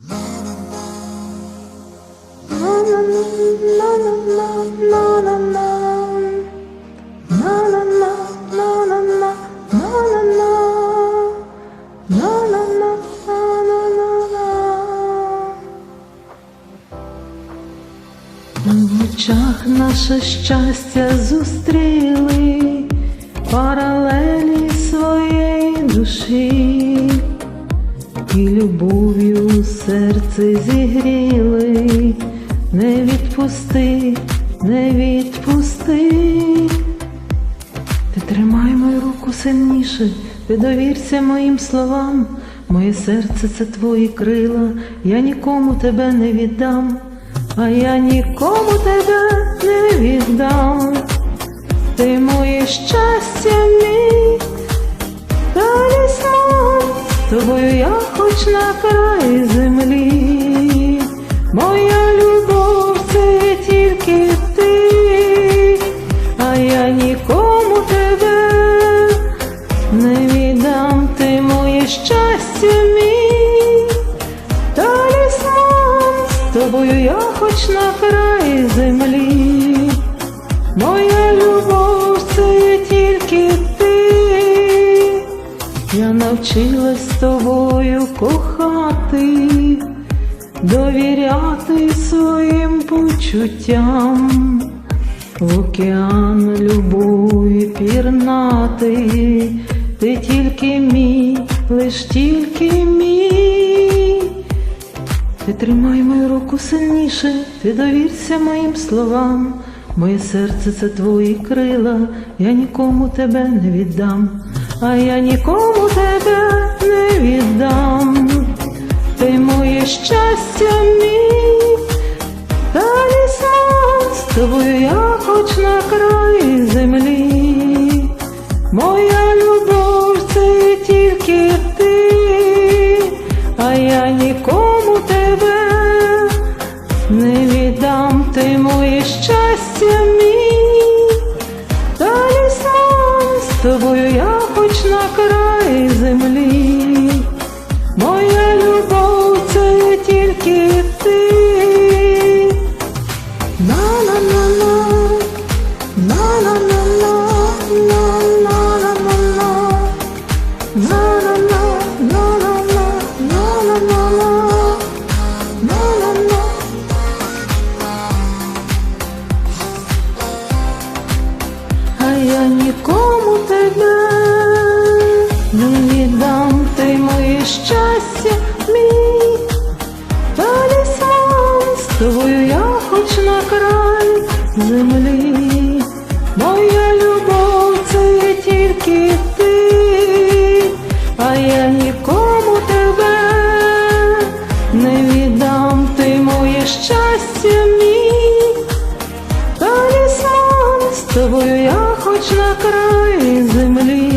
В очах наше щастя зустріли паралелі своєї душі, і любов'ю серце зігріли, не відпусти, не відпусти. Ти тримай мою руку сильніше, ти довірся моїм словам, моє серце це твої крила, я нікому тебе не віддам, а я нікому тебе не віддам. Ти моє щастя мій, талісман, тобою я хоч на край землі, моя любов це тільки ти, а я нікому тебе не віддам, ти моє щастя мій, талісман, з тобою я хоч на край землі. Моя любов навчилась з тобою кохати, довіряти своїм почуттям, в океан любові пірнати, ти тільки мій, лиш тільки мій. Ти тримай мою руку сильніше, ти довірся моїм словам. Моє серце це твої крила, я нікому тебе не віддам, а я нікому тебе не віддам. Ти моє щастя мій, талісман, з тобою я хоч на край землі. Моя любов це тільки ти, а я нікому тебе не віддам ти моє край землі. Край землі, моя любов це тільки ти, а я нікому тебе не віддам, ти моє щастя мій. Талісман, з тобою я хоч на край землі.